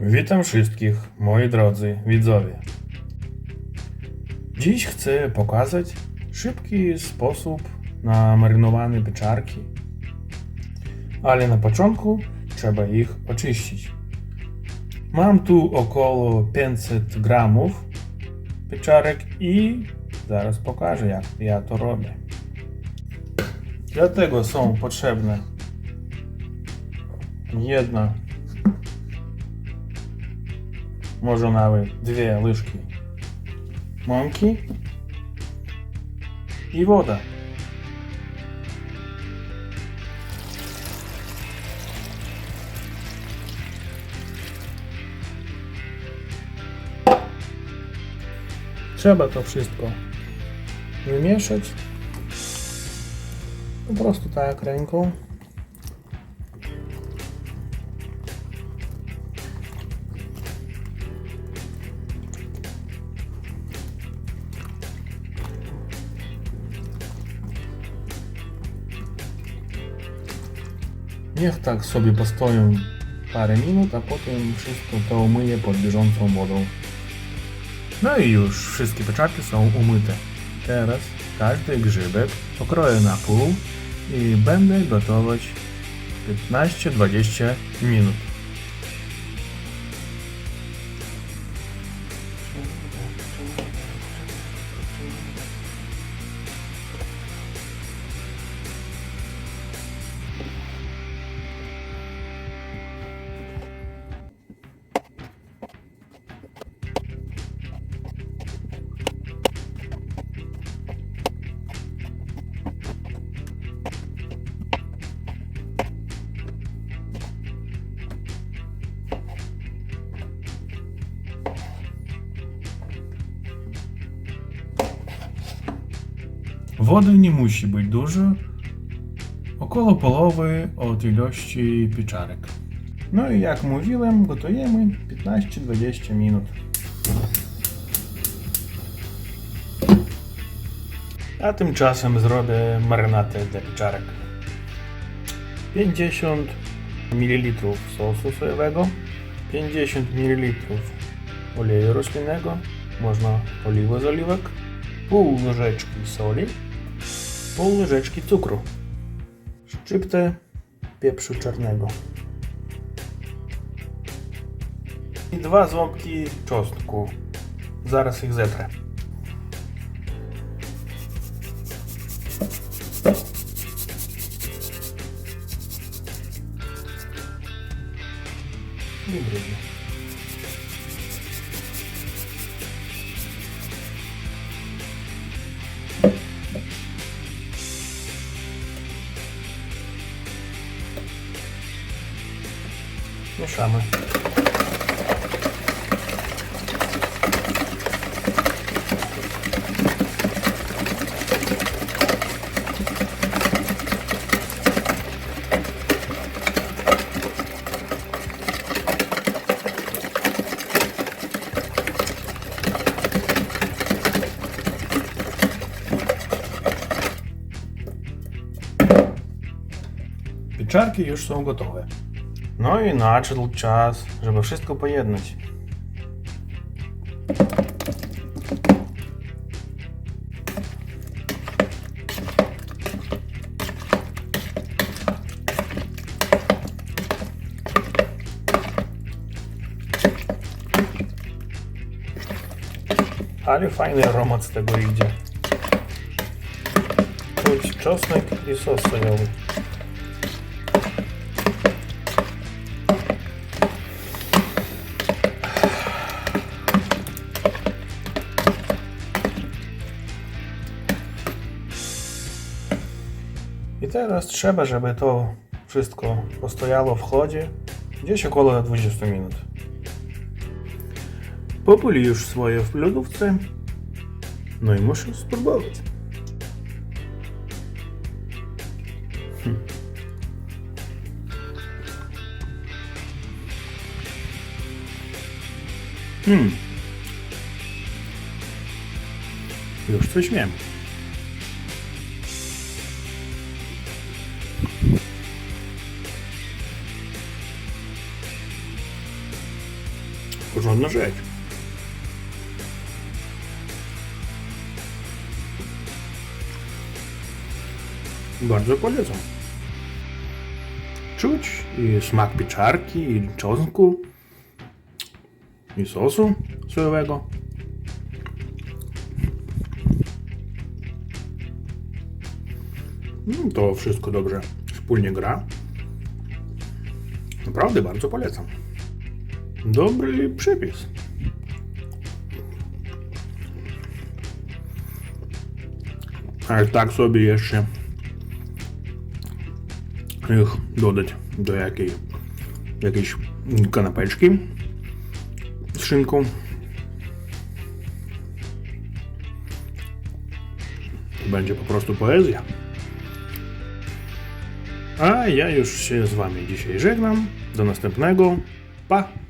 Witam wszystkich, moi drodzy widzowie. Dziś chcę pokazać szybki sposób na marynowane pieczarki. Ale na początku trzeba ich oczyścić. Mam tu około 500 gramów pieczarek i zaraz pokażę jak ja to robię. Dlatego są potrzebne jedna może nawet dwie łyżki mąki i woda. Trzeba to wszystko wymieszać. Po prostu tak ręką. Niech tak sobie postoją parę minut, a potem wszystko to umyję pod bieżącą wodą. No i już wszystkie pieczarki są umyte. Teraz każdy grzybek pokroję na pół i będę gotować 15-20 minut. Wody nie musi być dużo, około połowy od ilości pieczarek. No i jak mówiłem, gotujemy 15-20 minut. A tymczasem zrobię marynatę dla pieczarek. 50 ml sosu sojowego, 50 ml oleju roślinnego, można oliwę z oliwek, pół łyżeczki soli, pół łyżeczki cukru, szczyptę pieprzu czarnego i dwa ząbki czosnku. Zaraz ich zetrę. Mieszamy. Pieczarki już są gotowe. No i nadszedł czas, żeby wszystko pojednać. Ale fajny aromat z tego idzie. Czuć czosnek i sos sojowy. I teraz trzeba, żeby to wszystko postojało w chłodzie gdzieś około 20 minut. Populi już swoje w lodówce, no i muszę spróbować. Hm. Hmm. Już coś wiem. Porządna rzecz. Bardzo polecam. Czuć i smak pieczarki, i czosnku, i sosu sojowego. Mm, To wszystko dobrze wspólnie gra. Naprawdę bardzo polecam. Dobry przepis. Ale tak sobie jeszcze ich dodać do jakiej, jakiejś kanapeczki z szynką. To będzie po prostu poezja. A ja już się z Wami dzisiaj żegnam. Do następnego. Pa!